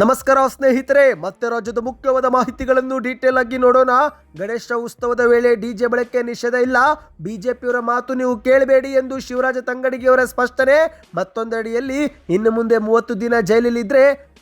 ನಮಸ್ಕಾರ ಸ್ನೇಹಿತರೆ, ಮತ್ತೆ ರಾಜ್ಯದ ಮುಖ್ಯವಾದ ಮಾಹಿತಿಗಳನ್ನು ಡೀಟೇಲ್ ಆಗಿ ನೋಡೋಣ. ಗಣೇಶ ಉತ್ಸವದ ವೇಳೆ ಡಿಜೆ ಬಳಕೆ ನಿಷೇಧ ಇಲ್ಲ. ಬಿಜೆಪಿಯವರ ಮಾತು ನೀವು ಕೇಳಬೇಡಿ ಎಂದು ಶಿವರಾಜ ತಂಗಡಿಗೆಯವರ ಸ್ಪಷ್ಟನೆ. ಮತ್ತೊಂದಡಿಯಲ್ಲಿ, ಇನ್ನು ಮುಂದೆ ಮೂವತ್ತು ದಿನ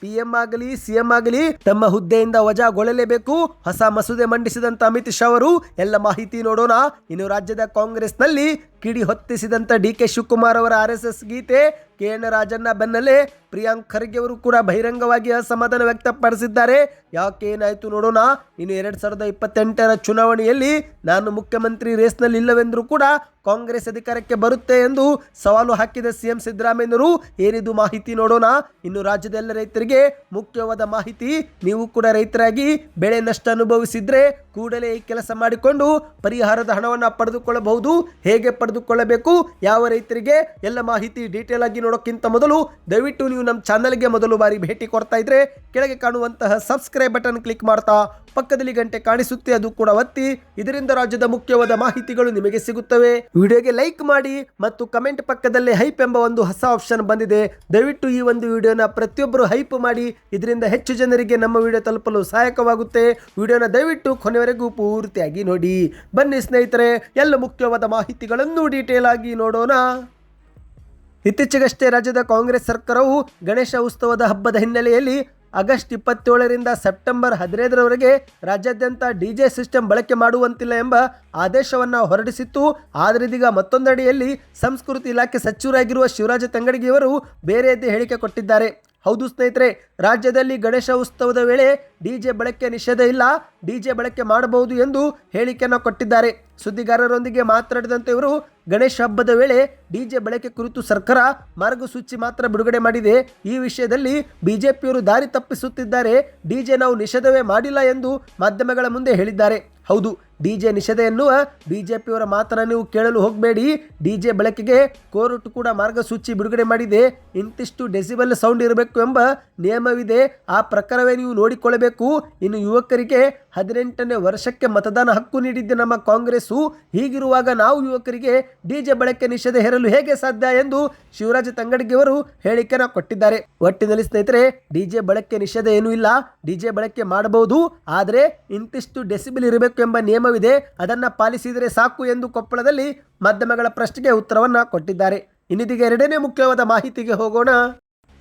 ಪಿಎಂ ಆಗಲಿ ಸಿಎಂ ಆಗಲಿ ತಮ್ಮ ಹುದ್ದೆಯಿಂದ ವಜಾಗೊಳ್ಳಲೇಬೇಕು. ಹೊಸ ಮಸೂದೆ ಮಂಡಿಸಿದಂತ ಅಮಿತ್ ಶಾ ಅವರು, ಎಲ್ಲ ಮಾಹಿತಿ ನೋಡೋಣ. ಇನ್ನು ರಾಜ್ಯದ ಕಾಂಗ್ರೆಸ್ನಲ್ಲಿ ಕಿಡಿ ಹೊತ್ತಿಸಿದಂತ ಡಿ ಕೆ ಶಿವಕುಮಾರ್ ಅವರ ಆರ್ ಎಸ್ ಎಸ್ ಗೀತೆ, ಕೆ ಎನ್ ರಾಜಣ್ಣ ಬೆನ್ನಲ್ಲೇ ಪ್ರಿಯಾಂಕ್ ಖರ್ಗೆ ಅವರು ಕೂಡ ಬಹಿರಂಗವಾಗಿ ಅಸಮಾಧಾನ ವ್ಯಕ್ತಪಡಿಸಿದ್ದಾರೆ. ಯಾಕೆ ಏನಾಯ್ತು ನೋಡೋಣ. ಇನ್ನು ಎರಡು ಸಾವಿರದ ಇಪ್ಪತ್ತೆಂಟರ ಚುನಾವಣೆಯಲ್ಲಿ ನಾನು ಮುಖ್ಯಮಂತ್ರಿ ರೇಸ್ನಲ್ಲಿ ಇಲ್ಲವೆಂದರೂ ಕೂಡ ಕಾಂಗ್ರೆಸ್ ಅಧಿಕಾರಕ್ಕೆ ಬರುತ್ತೆ ಎಂದು ಸವಾಲು ಹಾಕಿದ ಸಿಎಂ ಸಿದ್ದರಾಮಯ್ಯನವರು ಏನಿದು ಮಾಹಿತಿ ನೋಡೋಣ. ಇನ್ನು ರಾಜ್ಯದ ಎಲ್ಲ ರೈತರಿಗೆ ಮುಖ್ಯವಾದ ಮಾಹಿತಿ, ನೀವು ಕೂಡ ರೈತರಾಗಿ ಬೆಳೆ ನಷ್ಟ ಅನುಭವಿಸಿದ್ರೆ ಕೂಡಲೇ ಈ ಕೆಲಸ ಮಾಡಿಕೊಂಡು ಪರಿಹಾರದ ಹಣವನ್ನು ಪಡೆದುಕೊಳ್ಳಬಹುದು. ಹೇಗೆ ಪಡೆದುಕೊಳ್ಳಬೇಕು, ಯಾವ ರೈತರಿಗೆ, ಎಲ್ಲ ಮಾಹಿತಿ ಡೀಟೇಲ್ ಆಗಿ ನೋಡೋಕ್ಕಿಂತ ಮೊದಲು ದಯವಿಟ್ಟು ನೀವು ನಮ್ಮ ಚಾನಲ್ಗೆ ಮೊದಲು ಬಾರಿ ಭೇಟಿ ಕೊಡ್ತಾ ಇದ್ರೆ ಕೆಳಗೆ ಕಾಣುವಂತಹ ಸಬ್ಸ್ಕ್ರೈಬ್ ಬಟನ್ ಕ್ಲಿಕ್ ಮಾಡ್ತಾ ಪಕ್ಕದಲ್ಲಿ ಗಂಟೆ ಕಾಣಿಸುತ್ತೆ, ಅದು ಕೂಡ ಒತ್ತಿ. ಇದರಿಂದ ರಾಜ್ಯದ ಮುಖ್ಯವಾದ ಮಾಹಿತಿಗಳು ನಿಮಗೆ ಸಿಗುತ್ತವೆ. ವಿಡಿಯೋಗೆ ಲೈಕ್ ಮಾಡಿ ಮತ್ತು ಕಮೆಂಟ್ ಪಕ್ಕದಲ್ಲೇ ಹೈಪ್ ಎಂಬ ಒಂದು ಹೊಸ ಆಪ್ಷನ್ ಬಂದಿದೆ. ದಯವಿಟ್ಟು ಈ ಒಂದು ವಿಡಿಯೋನ ಪ್ರತಿಯೊಬ್ಬರು ಹೈಪ್ ಮಾಡಿ. ಇದರಿಂದ ಹೆಚ್ಚು ಜನರಿಗೆ ನಮ್ಮ ವಿಡಿಯೋ ತಲುಪಲು ಸಹಾಯಕವಾಗುತ್ತೆ. ವಿಡಿಯೋನ ದಯವಿಟ್ಟು ಕೊನೆವರೆಗೂ ಪೂರ್ತಿಯಾಗಿ ನೋಡಿ. ಬನ್ನಿ ಸ್ನೇಹಿತರೆ, ಎಲ್ಲ ಮುಖ್ಯವಾದ ಮಾಹಿತಿಗಳನ್ನು ಡೀಟೇಲ್ ಆಗಿ ನೋಡೋಣ. ಇತ್ತೀಚೆಗಷ್ಟೇ ರಾಜ್ಯದ ಕಾಂಗ್ರೆಸ್ ಸರ್ಕಾರವು ಗಣೇಶ ಉತ್ಸವದ ಹಬ್ಬದ ಹಿನ್ನೆಲೆಯಲ್ಲಿ ಆಗಸ್ಟ್ ಇಪ್ಪತ್ತೇಳರಿಂದ ಸೆಪ್ಟೆಂಬರ್ ಹದಿನೈದರವರೆಗೆ ರಾಜ್ಯಾದ್ಯಂತ ಡಿಜೆ ಸಿಸ್ಟಮ್ ಬಳಕೆ ಮಾಡುವಂತಿಲ್ಲ ಎಂಬ ಆದೇಶವನ್ನು ಹೊರಡಿಸಿತ್ತು. ಆದರೆ ಇದೀಗ ಮತ್ತೊಂದಡಿಯಲ್ಲಿ ಸಂಸ್ಕೃತಿ ಇಲಾಖೆ ಸಚಿವರಾಗಿರುವ ಶಿವರಾಜ ತಂಗಡಗಿಯವರು ಬೇರೆಯದ್ದೇ ಹೇಳಿಕೆ ಕೊಟ್ಟಿದ್ದಾರೆ. ಹೌದು ಸ್ನೇಹಿತರೆ, ರಾಜ್ಯದಲ್ಲಿ ಗಣೇಶ ಉತ್ಸವದ ವೇಳೆ ಡಿಜೆ ಬಳಕೆ ನಿಷೇಧ ಇಲ್ಲ ಡಿಜೆ ಬಳಕೆ ಮಾಡಬಹುದು ಎಂದು ಹೇಳಿಕೆಯನ್ನು ಕೊಟ್ಟಿದ್ದಾರೆ. ಸುದ್ದಿಗಾರರೊಂದಿಗೆ ಮಾತನಾಡಿದಂತೆ ಇವರು, ಗಣೇಶ ಹಬ್ಬದ ವೇಳೆ ಡಿಜೆ ಬಳಕೆ ಕುರಿತು ಸರ್ಕಾರ ಮಾರ್ಗಸೂಚಿ ಮಾತ್ರ ಬಿಡುಗಡೆ ಮಾಡಿದೆ. ಈ ವಿಷಯದಲ್ಲಿ ಬಿಜೆಪಿಯವರು ದಾರಿ ತಪ್ಪಿಸುತ್ತಿದ್ದಾರೆ ಡಿಜೆ ನಾವು ನಿಷೇಧವೇ ಮಾಡಿಲ್ಲ ಎಂದು ಮಾಧ್ಯಮಗಳ ಮುಂದೆ ಹೇಳಿದ್ದಾರೆ. ಹೌದು ಡಿಜೆ ನಿಷೇಧ ಎನ್ನುವ ಬಿಜೆಪಿಯವರ ಮಾತನ್ನು ನೀವು ಕೇಳಲು ಹೋಗಬೇಡಿ. ಡಿ ಜೆ ಬಳಕೆಗೆ ಕೋರ್ಟ್ ಕೂಡ ಮಾರ್ಗಸೂಚಿ ಬಿಡುಗಡೆ ಮಾಡಿದೆ. ಇಂತಿಷ್ಟು ಡೆಸಿಬಲ್ ಸೌಂಡ್ ಇರಬೇಕು ಎಂಬ ನಿಯಮವಿದೆ. ಆ ಪ್ರಕಾರವೇ ನೀವು ನೋಡಿಕೊಳ್ಳಬೇಕು. ಇನ್ನು ಯುವಕರಿಗೆ ಹದಿನೆಂಟನೇ ವರ್ಷಕ್ಕೆ ಮತದಾನ ಹಕ್ಕು ನೀಡಿದ್ದ ನಮ್ಮ ಕಾಂಗ್ರೆಸ್ಸು. ಹೀಗಿರುವಾಗ ನಾವು ಯುವಕರಿಗೆ ಡಿಜೆ ಬಳಕೆ ನಿಷೇಧ ಹೇರಲು ಹೇಗೆ ಸಾಧ್ಯ ಎಂದು ಶಿವರಾಜ ತಂಗಡಗಿಯವರು ಹೇಳಿಕೆನ ಕೊಟ್ಟಿದ್ದಾರೆ. ಒಟ್ಟಿನಲ್ಲಿ ಸ್ನೇಹಿತರೆ ಡಿಜೆ ಬಳಕೆ ನಿಷೇಧ ಏನೂ ಇಲ್ಲ. ಡಿಜೆ ಬಳಕೆ ಮಾಡಬಹುದು, ಆದರೆ ಇಂತಿಷ್ಟು ಡೆಸಿಬಿಲ್ ಇರಬೇಕು ಎಂಬ ನಿಯಮವಿದೆ. ಅದನ್ನು ಪಾಲಿಸಿದರೆ ಸಾಕು ಎಂದು ಕೊಪ್ಪಳದಲ್ಲಿ ಮಾಧ್ಯಮಗಳ ಪ್ರಶ್ನೆಗೆ ಉತ್ತರವನ್ನು ಕೊಟ್ಟಿದ್ದಾರೆ. ಇನ್ನಿದೀಗ ಎರಡನೇ ಮುಖ್ಯವಾದ ಮಾಹಿತಿಗೆ ಹೋಗೋಣ.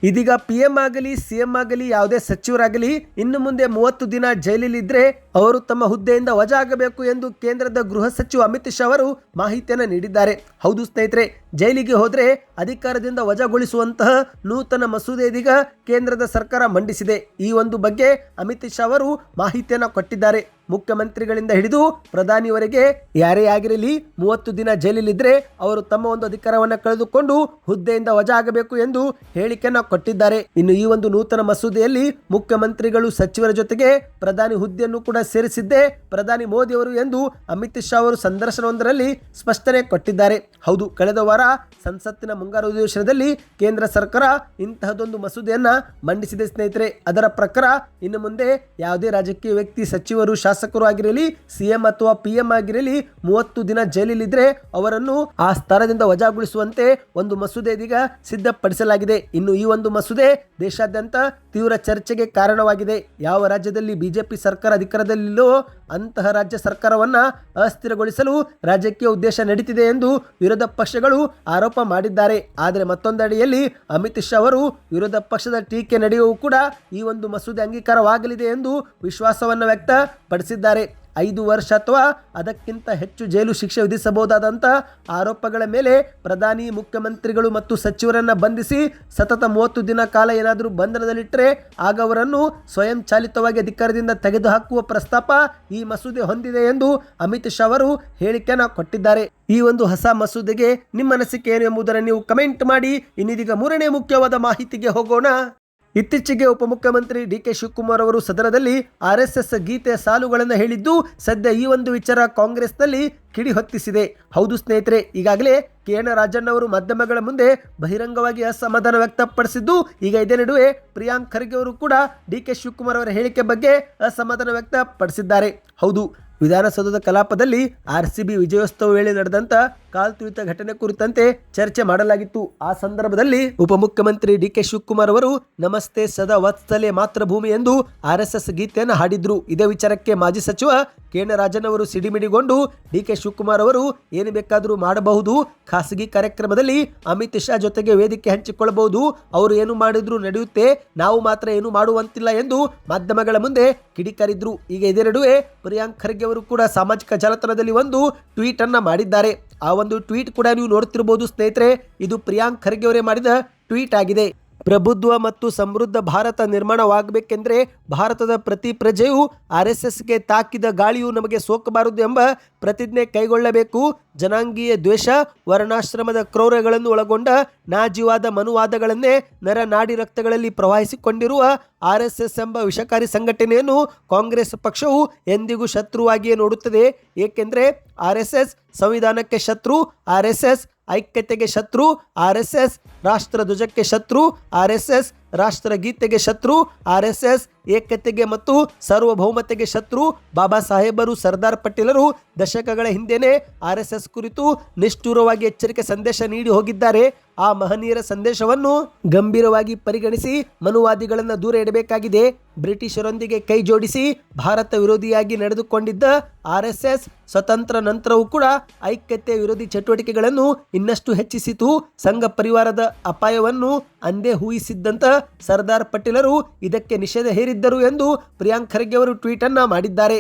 ಇದೀಗ ಪಿ ಎಂ ಆಗಲಿ ಸಿ ಎಂ ಆಗಲಿ, ಯಾವುದೇ ಸಚಿವರಾಗಲಿ ಇನ್ನು ಮುಂದೆ ಮೂವತ್ತು ದಿನ ಜೈಲಿಲಿದ್ರೆ ಅವರು ತಮ್ಮ ಹುದ್ದೆಯಿಂದ ವಜಾ ಆಗಬೇಕು ಎಂದು ಕೇಂದ್ರದ ಗೃಹ ಸಚಿವ ಅಮಿತ್ ಶಾ ಅವರು ಮಾಹಿತಿಯನ್ನು ನೀಡಿದ್ದಾರೆ. ಹೌದು ಸ್ನೇಹಿತರೆ ಜೈಲಿಗೆ ಹೋದರೆ ಅಧಿಕಾರದಿಂದ ವಜಾಗೊಳಿಸುವಂತಹ ನೂತನ ಮಸೂದೆ ಇದೀಗ ಕೇಂದ್ರದ ಸರ್ಕಾರ ಮಂಡಿಸಿದೆ. ಈ ಒಂದು ಬಗ್ಗೆ ಅಮಿತ್ ಶಾ ಅವರು ಮಾಹಿತಿಯನ್ನು ಕೊಟ್ಟಿದ್ದಾರೆ. ಮುಖ್ಯಮಂತ್ರಿಗಳಿಂದ ಹಿಡಿದು ಪ್ರಧಾನಿಯವರೆಗೆ ಯಾರೇ ಆಗಿರಲಿ, ಮೂವತ್ತು ದಿನ ಜೈಲಿಲಿದ್ದರೆ ಅವರು ತಮ್ಮ ಒಂದು ಅಧಿಕಾರವನ್ನು ಕಳೆದುಕೊಂಡು ಹುದ್ದೆಯಿಂದ ವಜಾ ಆಗಬೇಕು ಎಂದು ಹೇಳಿಕೆಯನ್ನು ಕೊಟ್ಟಿದ್ದಾರೆ. ಇನ್ನು ಈ ಒಂದು ನೂತನ ಮಸೂದೆಯಲ್ಲಿ ಮುಖ್ಯಮಂತ್ರಿಗಳು, ಸಚಿವರ ಜೊತೆಗೆ ಪ್ರಧಾನಿ ಹುದ್ದೆಯನ್ನು ಕೂಡ ಸೇರಿಸಿದ್ದೇ ಪ್ರಧಾನಿ ಮೋದಿ ಅವರು ಎಂದು ಅಮಿತ್ ಶಾ ಅವರು ಸಂದರ್ಶನವೊಂದರಲ್ಲಿ ಸ್ಪಷ್ಟನೆ ಕೊಟ್ಟಿದ್ದಾರೆ. ಹೌದು, ಕಳೆದ ವಾರ ಸಂಸತ್ತಿನ ಮುಂಗಾರು ಅಧಿವೇಶನದಲ್ಲಿ ಕೇಂದ್ರ ಸರ್ಕಾರ ಇಂತಹದೊಂದು ಮಸೂದೆಯನ್ನು ಮಂಡಿಸಿದೆ ಸ್ನೇಹಿತರೆ. ಅದರ ಪ್ರಕಾರ ಇನ್ನು ಮುಂದೆ ಯಾವುದೇ ರಾಜಕೀಯ ವ್ಯಕ್ತಿ, ಸಚಿವರು, ಶಾಸಕರು ಆಗಿರಲಿ, ಸಿಎಂ ಅಥವಾ ಪಿಎಂ ಆಗಿರಲಿ ಮೂವತ್ತು ದಿನ ಜೈಲಿಲಿದ್ರೆ ಅವರನ್ನು ಆ ಸ್ಥಾನದಿಂದ ವಜಾಗೊಳಿಸುವಂತೆ ಒಂದು ಮಸೂದೆ ಇದೀಗ ಸಿದ್ಧಪಡಿಸಲಾಗಿದೆ. ಇನ್ನು ಈ ಒಂದು ಮಸೂದೆ ದೇಶಾದ್ಯಂತ ತೀವ್ರ ಚರ್ಚೆಗೆ ಕಾರಣವಾಗಿದೆ. ಯಾವ ರಾಜ್ಯದಲ್ಲಿ ಬಿಜೆಪಿ ಸರ್ಕಾರ ಅಧಿಕಾರದಲ್ಲಿಲ್ಲೋ ಅಂತಹ ರಾಜ್ಯ ಸರ್ಕಾರವನ್ನು ಅಸ್ಥಿರಗೊಳಿಸಲು ರಾಜಕೀಯ ಉದ್ದೇಶ ನಡೀತಿದೆ ಎಂದು ವಿರೋಧ ಪಕ್ಷಗಳು ಆರೋಪ ಮಾಡಿದ್ದಾರೆ. ಆದರೆ ಮತ್ತೊಂದಡಿಯಲ್ಲಿ ಅಮಿತ್ ಶಾ ಅವರು ವಿರೋಧ ಪಕ್ಷದ ಟೀಕೆ ನಡೆಯುವ ಕೂಡ ಈ ಒಂದು ಮಸೂದೆ ಅಂಗೀಕಾರವಾಗಲಿದೆ ಎಂದು ವಿಶ್ವಾಸವನ್ನು ವ್ಯಕ್ತಪಡಿಸಿದ್ದಾರೆ. ಐದು ವರ್ಷ ಅಥವಾ ಅದಕ್ಕಿಂತ ಹೆಚ್ಚು ಜೈಲು ಶಿಕ್ಷೆ ವಿಧಿಸಬಹುದಾದಂಥ ಆರೋಪಗಳ ಮೇಲೆ ಪ್ರಧಾನಿ, ಮುಖ್ಯಮಂತ್ರಿಗಳು ಮತ್ತು ಸಚಿವರನ್ನ ಬಂಧಿಸಿ ಸತತ ಮೂವತ್ತು ದಿನ ಕಾಲ ಏನಾದರೂ ಬಂಧನದಲ್ಲಿಟ್ಟರೆ ಆಗ ಅವರನ್ನು ಸ್ವಯಂ ಚಾಲಿತವಾಗಿ ಅಧಿಕಾರದಿಂದ ತೆಗೆದುಹಾಕುವ ಪ್ರಸ್ತಾಪ ಈ ಮಸೂದೆ ಹೊಂದಿದೆ ಎಂದು ಅಮಿತ್ ಶಾ ಅವರು ಹೇಳಿಕೆಯನ್ನು ಕೊಟ್ಟಿದ್ದಾರೆ. ಈ ಒಂದು ಹೊಸ ಮಸೂದೆಗೆ ನಿಮ್ಮ ಅನಿಸಿಕೆ ಏನು ಎಂಬುದನ್ನು ನೀವು ಕಮೆಂಟ್ ಮಾಡಿ. ಇನ್ನಿದೀಗ ಮೂರನೇ ಮುಖ್ಯವಾದ ಮಾಹಿತಿಗೆ ಹೋಗೋಣ. ಇತ್ತೀಚೆಗೆ ಉಪಮುಖ್ಯಮಂತ್ರಿ ಡಿ ಕೆ ಶಿವಕುಮಾರ್ ಅವರು ಸದನದಲ್ಲಿ ಆರ್ ಎಸ್ ಎಸ್ ಗೀತೆಯ ಸಾಲುಗಳನ್ನು ಹೇಳಿದ್ದು, ಸದ್ಯ ಈ ಒಂದು ವಿಚಾರ ಕಾಂಗ್ರೆಸ್ನಲ್ಲಿ ಕಿಡಿ ಹೊತ್ತಿಸಿದೆ. ಹೌದು ಸ್ನೇಹಿತರೆ, ಈಗಾಗಲೇ ಕೆ ಎನ್ ರಾಜಣ್ಣ ಅವರು ಮಾಧ್ಯಮಗಳ ಮುಂದೆ ಬಹಿರಂಗವಾಗಿ ಅಸಮಾಧಾನ ವ್ಯಕ್ತಪಡಿಸಿದ್ದು, ಈಗ ಇದೇ ನಡುವೆ ಪ್ರಿಯಾಂಕ್ ಖರ್ಗೆ ಅವರು ಕೂಡ ಡಿ ಕೆ ಶಿವಕುಮಾರ್ ಅವರ ಹೇಳಿಕೆ ಬಗ್ಗೆ ಅಸಮಾಧಾನ ವ್ಯಕ್ತಪಡಿಸಿದ್ದಾರೆ. ಹೌದು, ವಿಧಾನಸೌಧದ ಕಲಾಪದಲ್ಲಿ ಆರ್ ಸಿ ಬಿ ವಿಜಯೋತ್ಸವ ವೇಳೆ ನಡೆದಂತ ಕಾಲ್ತುಳಿತ ಘಟನೆ ಕುರಿತಂತೆ ಚರ್ಚೆ ಮಾಡಲಾಗಿತ್ತು. ಆ ಸಂದರ್ಭದಲ್ಲಿ ಉಪಮುಖ್ಯಮಂತ್ರಿ ಡಿ ಕೆ ಶಿವಕುಮಾರ್ ಅವರು, ನಮಸ್ತೆ ಸದಾ ವತ್ಸಲೆ ಮಾತೃಭೂಮಿ ಎಂದು ಆರ್ ಎಸ್ ಗೀತೆಯನ್ನು ಹಾಡಿದ್ರು. ಇದೇ ವಿಚಾರಕ್ಕೆ ಮಾಜಿ ಸಚಿವ ಕೇಣ ರಾಜನ್ ಅವರು ಸಿಡಿಮಿಡಿಗೊಂಡು ಡಿ ಕೆ ಶಿವಕುಮಾರ್ ಅವರು, ಏನು ಬೇಕಾದರೂ ಮಾಡಬಹುದು. ಖಾಸಗಿ ಕಾರ್ಯಕ್ರಮದಲ್ಲಿ ಅಮಿತ್ ಶಾ ಜೊತೆಗೆ ವೇದಿಕೆ ಹಂಚಿಕೊಳ್ಳಬಹುದು. ಅವರು ಏನು ಮಾಡಿದ್ರು ನಡೆಯುತ್ತೆ. ನಾವು ಮಾತ್ರ ಏನು ಮಾಡುವಂತಿಲ್ಲ ಎಂದು ಮಾಧ್ಯಮಗಳ ಮುಂದೆ ಕಿಡಿಕಾರಿದ್ರು. ಈಗ ಇದೇ ನಡುವೆ ಪ್ರಿಯಾಂಕ್ ಖರ್ಗೆ ಅವರು ಕೂಡ ಸಾಮಾಜಿಕ ಜಾಲತಾಣದಲ್ಲಿ ಒಂದು ಟ್ವೀಟ್ ಅನ್ನ ಮಾಡಿದ್ದಾರೆ. ಆ ಒಂದು ಟ್ವೀಟ್ ಕೂಡ ನೀವು ನೋಡ್ತಿರ್ಬೋದು, ಸ್ನೇಹಿತರೆ. ಇದು ಪ್ರಿಯಾಂಕ್ ಖರ್ಗೆ ಅವರೇ ಮಾಡಿದ ಟ್ವೀಟ್ ಆಗಿದೆ. ಪ್ರಬುದ್ಧ ಮತ್ತು ಸಮೃದ್ಧ ಭಾರತ ನಿರ್ಮಾಣವಾಗಬೇಕೆಂದರೆ ಭಾರತದ ಪ್ರತಿ ಪ್ರಜೆಯು ಆರ್ ಎಸ್ ಎಸ್ಗೆ ತಾಕಿದ ಗಾಳಿಯು ನಮಗೆ ಸೋಕಬಾರದು ಎಂಬ ಪ್ರತಿಜ್ಞೆ ಕೈಗೊಳ್ಳಬೇಕು. ಜನಾಂಗೀಯ ದ್ವೇಷ, ವರ್ಣಾಶ್ರಮದ ಕ್ರೌರ್ಯಗಳನ್ನು ಒಳಗೊಂಡ ನಾಜೀವಾದ ಮನುವಾದಗಳನ್ನೇ ನರ ನಾಡಿ ರಕ್ತಗಳಲ್ಲಿ ಪ್ರವಹಿಸಿಕೊಂಡಿರುವ ಆರ್ ಎಂಬ ವಿಷಕಾರಿ ಸಂಘಟನೆಯನ್ನು ಕಾಂಗ್ರೆಸ್ ಪಕ್ಷವು ಎಂದಿಗೂ ಶತ್ರುವಾಗಿಯೇ ನೋಡುತ್ತದೆ. ಏಕೆಂದರೆ ಆರ್ ಸಂವಿಧಾನಕ್ಕೆ ಶತ್ರು, ಆರ್ ಐಕ್ಯತೆಗೆ ಶತ್ರು, ಆರ್ ಎಸ್ ಎಸ್ ರಾಷ್ಟ್ರ ಧ್ವಜಕ್ಕೆ ಶತ್ರು, ಆರ್ ಎಸ್ ರಾಷ್ಟ್ರ ಗೀತೆಗೆ ಶತ್ರು, ಆರ್ ಎಸ್ ಎಸ್, ಏಕತೆಗೆ ಮತ್ತು ಸಾರ್ವಭೌಮತೆಗೆ ಶತ್ರು, ಬಾಬಾ ಸಾಹೇಬರು, ಸರ್ದಾರ್ ಪಟೇಲರು ದಶಕಗಳ ಹಿಂದೆನೇ ಆರ್ ಕುರಿತು ನಿಷ್ಠೂರವಾಗಿ ಎಚ್ಚರಿಕೆ ಸಂದೇಶ ನೀಡಿ ಹೋಗಿದ್ದಾರೆ. ಆ ಮಹನೀಯರ ಸಂದೇಶವನ್ನು ಗಂಭೀರವಾಗಿ ಪರಿಗಣಿಸಿ ಮನುವಾದಿಗಳನ್ನು ದೂರ ಇಡಬೇಕಾಗಿದೆ. ಬ್ರಿಟಿಷರೊಂದಿಗೆ ಕೈ ಜೋಡಿಸಿ ಭಾರತ ವಿರೋಧಿಯಾಗಿ ನಡೆದುಕೊಂಡಿದ್ದ ಆರ್ ಎಸ್ ಸ್ವತಂತ್ರ ನಂತರವೂ ಕೂಡ ಐಕ್ಯತೆ ವಿರೋಧಿ ಚಟುವಟಿಕೆಗಳನ್ನು ಇನ್ನಷ್ಟು ಹೆಚ್ಚಿಸಿತು. ಸಂಘ ಪರಿವಾರದ ಅಪಾಯವನ್ನು ಅಂದೇ ಊಹಿಸಿದ್ದಂತ ಸರ್ದಾರ್ ಪಟೇಲರು ಇದಕ್ಕೆ ನಿಷೇಧ ಹೇರಿದ್ದರು ಎಂದು ಪ್ರಿಯಾಂಕ್ ಖರ್ಗೆ ಅವರು ಟ್ವೀಟ್ ಅನ್ನ ಮಾಡಿದ್ದಾರೆ.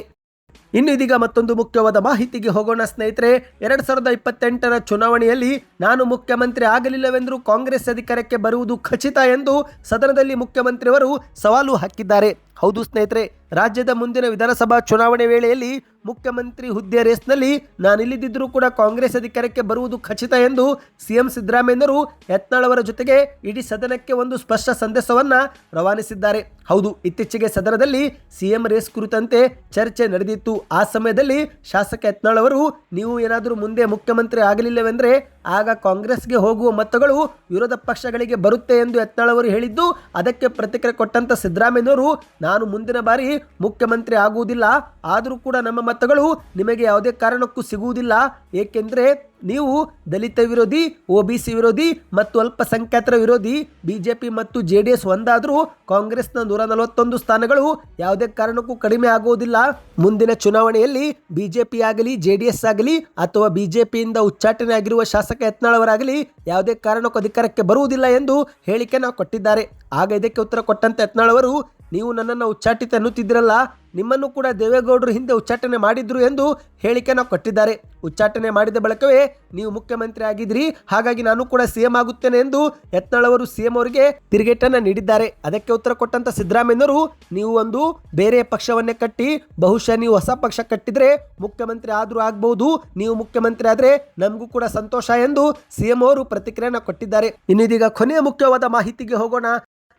ಇನ್ನು ಇದೀಗ ಮತ್ತೊಂದು ಮುಖ್ಯವಾದ ಮಾಹಿತಿಗೆ ಹೋಗೋಣ, ಸ್ನೇಹಿತರೆ. ಎರಡ್ ಸಾವಿರದ ಇಪ್ಪತ್ತೆಂಟರ ಚುನಾವಣೆಯಲ್ಲಿ ನಾನು ಮುಖ್ಯಮಂತ್ರಿ ಆಗಲಿಲ್ಲವೆಂದರೂ ಕಾಂಗ್ರೆಸ್ ಅಧಿಕಾರಕ್ಕೆ ಬರುವುದು ಖಚಿತ ಎಂದು ಸದನದಲ್ಲಿ ಮುಖ್ಯಮಂತ್ರಿಯವರು ಸವಾಲು ಹಾಕಿದ್ದಾರೆ. ಹೌದು ಸ್ನೇಹಿತರೆ, ರಾಜ್ಯದ ಮುಂದಿನ ವಿಧಾನಸಭಾ ಚುನಾವಣೆ ವೇಳೆಯಲ್ಲಿ ಮುಖ್ಯಮಂತ್ರಿ ಹುದ್ದೆ ರೇಸ್ನಲ್ಲಿ ನಾನಿಲ್ಲದಿದ್ದರೂ ಕೂಡ ಕಾಂಗ್ರೆಸ್ ಅಧಿಕಾರಕ್ಕೆ ಬರುವುದು ಖಚಿತ ಎಂದು ಸಿಎಂ ಸಿದ್ದರಾಮಯ್ಯನವರು ಯತ್ನಾಳ್ ಅವರ ಜೊತೆಗೆ ಇಡೀ ಸದನಕ್ಕೆ ಒಂದು ಸ್ಪಷ್ಟ ಸಂದೇಶವನ್ನು ರವಾನಿಸಿದ್ದಾರೆ. ಹೌದು, ಇತ್ತೀಚೆಗೆ ಸದನದಲ್ಲಿ ಸಿಎಂ ರೇಸ್ ಕುರಿತಂತೆ ಚರ್ಚೆ ನಡೆದಿತ್ತು. ಆ ಸಮಯದಲ್ಲಿ ಶಾಸಕ ಯತ್ನಾಳ್ ಅವರು ನೀವು ಏನಾದರೂ ಮುಂದೆ ಮುಖ್ಯಮಂತ್ರಿ ಆಗಲಿಲ್ಲವೆಂದರೆ ಆಗ ಕಾಂಗ್ರೆಸ್ಗೆ ಹೋಗುವ ಮತಗಳು ವಿರೋಧ ಪಕ್ಷಗಳಿಗೆ ಬರುತ್ತೆ ಎಂದು ಯತ್ನಾಳವರು ಹೇಳಿದ್ದು, ಅದಕ್ಕೆ ಪ್ರತಿಕ್ರಿಯೆ ಕೊಟ್ಟಂತ ಸಿದ್ದರಾಮಯ್ಯನವರು, ನಾನು ಮುಂದಿನ ಬಾರಿ ಮುಖ್ಯಮಂತ್ರಿ ಆಗುವುದಿಲ್ಲ. ಆದರೂ ಕೂಡ ನಮ್ಮ ಮತಗಳು ನಿಮಗೆ ಯಾವುದೇ ಕಾರಣಕ್ಕೂ ಸಿಗುವುದಿಲ್ಲ. ಏಕೆಂದರೆ ನೀವು ದಲಿತ ವಿರೋಧಿ ಒ ಬಿ ಸಿ ವಿರೋಧಿ ಮತ್ತು ಅಲ್ಪಸಂಖ್ಯಾತರ ವಿರೋಧಿ ಬಿ ಜೆ ಪಿ ಮತ್ತು ಜೆ ಡಿ ಎಸ್ ಒಂದಾದರೂ ಕಾಂಗ್ರೆಸ್ನ ನೂರ ನಲವತ್ತೊಂದು ಸ್ಥಾನಗಳು ಯಾವುದೇ ಕಾರಣಕ್ಕೂ ಕಡಿಮೆ ಆಗುವುದಿಲ್ಲ. ಮುಂದಿನ ಚುನಾವಣೆಯಲ್ಲಿ ಬಿ ಜೆ ಪಿ ಆಗಲಿ ಜೆ ಡಿ ಎಸ್ ಆಗಲಿ ಅಥವಾ ಬಿ ಜೆ ಪಿಯಿಂದ ಉಚ್ಚಾಟನೆ ಆಗಿರುವ ಶಾಸಕ ಯತ್ನಾಳವರಾಗಲಿ ಯಾವುದೇ ಕಾರಣಕ್ಕೂ ಅಧಿಕಾರಕ್ಕೆ ಬರುವುದಿಲ್ಲ ಎಂದು ಹೇಳಿಕೆ ನಾವು ಕೊಟ್ಟಿದ್ದಾರೆ. ಆಗ ಇದಕ್ಕೆ ಉತ್ತರ ಕೊಟ್ಟಂತೆ ಯತ್ನಾಳವರು ನೀವು ನನ್ನನ್ನು ಉಚ್ಚಾಟಿತ ಅನ್ನುತ್ತಿದ್ದಿರಲ್ಲ ನಿಮ್ಮನ್ನು ಕೂಡ ದೇವೇಗೌಡರು ಹಿಂದೆ ಉಚ್ಚಾಟನೆ ಮಾಡಿದ್ರು ಎಂದು ಹೇಳಿಕೆಯನ್ನು ಕೊಟ್ಟಿದ್ದಾರೆ. ಉಚ್ಚಾಟನೆ ಮಾಡಿದ ಬಳಿಕವೇ ನೀವು ಮುಖ್ಯಮಂತ್ರಿ ಆಗಿದ್ರಿ ಹಾಗಾಗಿ ನಾನು ಕೂಡ ಸಿಎಂ ಆಗುತ್ತೇನೆ ಎಂದು ಯತ್ನಾಳ್ ಅವರು ಸಿಎಂ ಅವರಿಗೆ ತಿರುಗೇಟನ್ನು ನೀಡಿದ್ದಾರೆ. ಅದಕ್ಕೆ ಉತ್ತರ ಕೊಟ್ಟಂತ ಸಿದ್ದರಾಮಯ್ಯನವರು, ನೀವು ಒಂದು ಬೇರೆ ಪಕ್ಷವನ್ನೇ ಕಟ್ಟಿ, ಬಹುಶಃ ನೀವು ಹೊಸ ಪಕ್ಷ ಕಟ್ಟಿದ್ರೆ ಮುಖ್ಯಮಂತ್ರಿ ಆದರೂ ಆಗಬಹುದು ನೀವು ಮುಖ್ಯಮಂತ್ರಿ ಆದ್ರೆ ನಮಗೂ ಕೂಡ ಸಂತೋಷ ಎಂದು ಸಿಎಂ ಅವರು ಪ್ರತಿಕ್ರಿಯೆಯನ್ನು ಕೊಟ್ಟಿದ್ದಾರೆ. ಇನ್ನಿದೀಗ ಕೊನೆಯ ಮುಖ್ಯವಾದ ಮಾಹಿತಿಗೆ ಹೋಗೋಣ.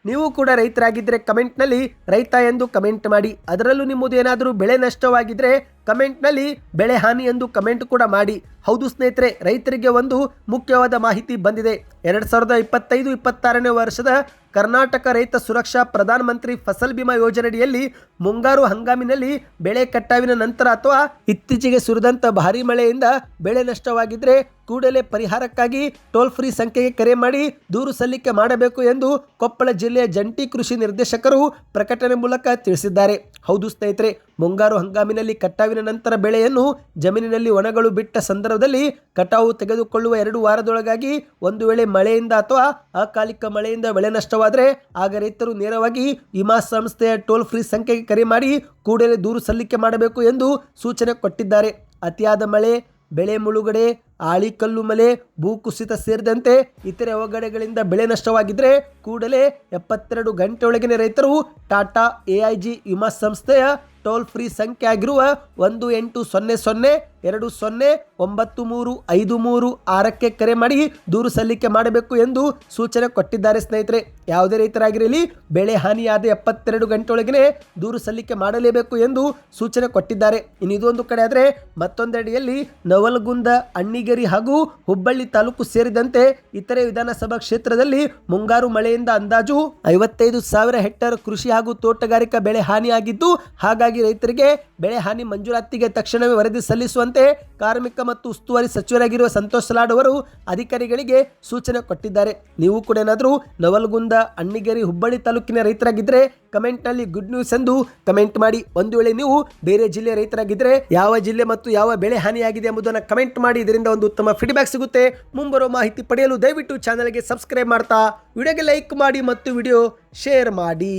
ನೀವು ಕೂಡ ರೈತರಾಗಿದ್ದರೆ ಕಮೆಂಟ್ನಲ್ಲಿ ರೈತ ಎಂದು ಕಮೆಂಟ್ ಮಾಡಿ. ಅದರಲ್ಲೂ ನಿಮ್ಮದು ಏನಾದರೂ ಬೆಳೆ ನಷ್ಟವಾಗಿದ್ದರೆ ಕಮೆಂಟ್ನಲ್ಲಿ ಬೆಳೆ ಹಾನಿ ಎಂದು ಕಮೆಂಟ್ ಕೂಡ ಮಾಡಿ. ಹೌದು ಸ್ನೇಹಿತರೆ, ರೈತರಿಗೆ ಒಂದು ಮುಖ್ಯವಾದ ಮಾಹಿತಿ ಬಂದಿದೆ. ಎರಡು ಸಾವಿರದ ಇಪ್ಪತ್ತೈದು, ಇಪ್ಪತ್ತಾರನೇ ವರ್ಷದ ಕರ್ನಾಟಕ ರೈತ ಸುರಕ್ಷಾ ಪ್ರಧಾನ ಮಂತ್ರಿ ಫಸಲ್ ಬಿಮಾ ಯೋಜನೆಯಡಿಯಲ್ಲಿ ಮುಂಗಾರು ಹಂಗಾಮಿನಲ್ಲಿ ಬೆಳೆ ಕಟಾವಿನ ನಂತರ ಅಥವಾ ಇತ್ತೀಚೆಗೆ ಸುರಿದಂತ ಭಾರೀ ಮಳೆಯಿಂದ ಬೆಳೆ ನಷ್ಟವಾಗಿದ್ದರೆ ಕೂಡಲೇ ಪರಿಹಾರಕ್ಕಾಗಿ ಟೋಲ್ ಫ್ರೀ ಸಂಖ್ಯೆಗೆ ಕರೆ ಮಾಡಿ ದೂರು ಸಲ್ಲಿಕೆ ಮಾಡಬೇಕು ಎಂದು ಕೊಪ್ಪಳ ಜಿಲ್ಲೆಯ ಜಂಟಿ ಕೃಷಿ ನಿರ್ದೇಶಕರು ಪ್ರಕಟಣೆ ಮೂಲಕ ತಿಳಿಸಿದ್ದಾರೆ. ಹೌದು ಸ್ನೇಹಿತರೆ, ಮುಂಗಾರು ಹಂಗಾಮಿನಲ್ಲಿ ಕಟಾವಿನ ನಂತರ ಬೆಳೆಯನ್ನು ಜಮೀನಿನಲ್ಲಿ ಒಣಗಳು ಬಿಟ್ಟ ಸಂದರ್ಭದಲ್ಲಿ ಕಟಾವು ತೆಗೆದುಕೊಳ್ಳುವ ಎರಡು ವಾರದೊಳಗಾಗಿ ಒಂದು ವೇಳೆ ಮಳೆಯಿಂದ ಅಥವಾ ಅಕಾಲಿಕ ಮಳೆಯಿಂದ ಬೆಳೆ ನಷ್ಟವಾದರೆ ಆಗ ರೈತರು ನೇರವಾಗಿ ವಿಮಾ ಸಂಸ್ಥೆಯ ಟೋಲ್ ಫ್ರೀ ಸಂಖ್ಯೆಗೆ ಕರೆ ಮಾಡಿ ಕೂಡಲೇ ದೂರು ಸಲ್ಲಿಕೆ ಮಾಡಬೇಕು ಎಂದು ಸೂಚನೆ ಕೊಟ್ಟಿದ್ದಾರೆ. ಅತಿಯಾದ ಮಳೆ, ಬೆಳೆ ಮುಳುಗಡೆ ಆಳಿಕಲ್ಲು ಮಲೆ ಭೂಕುಸಿತ ಸೇರಿದಂತೆ ಇತರೆ ಅವಘಡಗಳಿಂದ ಬೆಳೆ ನಷ್ಟವಾಗಿದ್ದರೆ ಕೂಡಲೇ ಎಪ್ಪತ್ತೆರಡು ಗಂಟೆಯೊಳಗಿನ ರೈತರು ಟಾಟಾ ಎಐಜಿ ವಿಮಾ ಸಂಸ್ಥೆಯ ಟೋಲ್ ಫ್ರೀ ಸಂಖ್ಯೆ ಆಗಿರುವ ಒಂದು ಎಂಟು ಸೊನ್ನೆ ಸೊನ್ನೆ, ಎರಡು ಸೊನ್ನೆ, ಒಂಬತ್ತು ಮೂರು, ಐದು ಮೂರು, ಆರಕ್ಕೆ ಕರೆ ಮಾಡಿ ದೂರು ಸಲ್ಲಿಕೆ ಮಾಡಬೇಕು ಎಂದು ಸೂಚನೆ ಕೊಟ್ಟಿದ್ದಾರೆ ಸ್ನೇಹಿತರೆ. ಯಾವುದೇ ರೈತರಾಗಿರಲಿ, ಬೆಳೆ ಹಾನಿಯಾದ ಎಪ್ಪತ್ತೆರಡು ಗಂಟೆಯೊಳಗೆ ದೂರು ಸಲ್ಲಿಕೆ ಮಾಡಲೇಬೇಕು ಎಂದು ಸೂಚನೆ ಕೊಟ್ಟಿದ್ದಾರೆ. ಇನ್ನು ಇದೊಂದು ಕಡೆ ಆದರೆ ಮತ್ತೊಂದೆಡೆಯಲ್ಲಿ ನವಲಗುಂದ, ಅಣ್ಣಿಗೇರಿ ಹಾಗೂ ಹುಬ್ಬಳ್ಳಿ ತಾಲೂಕು ಸೇರಿದಂತೆ ಇತರೆ ವಿಧಾನಸಭಾ ಕ್ಷೇತ್ರದಲ್ಲಿ ಮುಂಗಾರು ಮಳೆಯಿಂದ ಅಂದಾಜು ಐವತ್ತೈದು ಸಾವಿರ ಹೆಕ್ಟೇರ್ ಕೃಷಿ ಹಾಗೂ ತೋಟಗಾರಿಕಾ ಬೆಳೆ ಹಾನಿಯಾಗಿದ್ದು, ಹಾಗಾಗಿ ರೈತರಿಗೆ ಬೆಳೆ ಹಾನಿ ಮಂಜೂರಾತಿಗೆ ತಕ್ಷಣವೇ ವರದಿ ಸಲ್ಲಿಸುವಂತೆ ಕಾರ್ಮಿಕ ಮತ್ತು ಉಸ್ತುವಾರಿ ಸಚಿವರಾಗಿರುವ ಸಂತೋಷ್ ಲಾಡ್ ಅವರು ಅಧಿಕಾರಿಗಳಿಗೆ ಸೂಚನೆ ಕೊಟ್ಟಿದ್ದಾರೆ. ನೀವು ಕೂಡ ಏನಾದರೂ ನವಲಗುಂದ, ಅಣ್ಣಿಗೇರಿ, ಹುಬ್ಬಳ್ಳಿ ತಾಲೂಕಿನ ರೈತರಾಗಿದ್ದರೆ ಕಮೆಂಟ್ನಲ್ಲಿ ಗುಡ್ ನ್ಯೂಸ್ ಎಂದು ಕಮೆಂಟ್ ಮಾಡಿ. ಒಂದು ವೇಳೆ ನೀವು ಬೇರೆ ಜಿಲ್ಲೆ ರೈತರಾಗಿದ್ದರೆ ಯಾವ ಜಿಲ್ಲೆ ಮತ್ತು ಯಾವ ಬೆಳೆ ಹಾನಿಯಾಗಿದೆ ಎಂಬುದನ್ನು ಕಮೆಂಟ್ ಮಾಡಿ. ಇದರಿಂದ ಒಂದು ಉತ್ತಮ ಫೀಡ್ಬ್ಯಾಕ್ ಸಿಗುತ್ತೆ. ಮುಂಬರುವ ಮಾಹಿತಿ ಪಡೆಯಲು ದಯವಿಟ್ಟು ಚಾನಲ್ಗೆ ಸಬ್ಸ್ಕ್ರೈಬ್ ಮಾಡ್ತಾ, ವಿಡಿಯೋಗೆ ಲೈಕ್ ಮಾಡಿ ಮತ್ತು ವಿಡಿಯೋ ಶೇರ್ ಮಾಡಿ.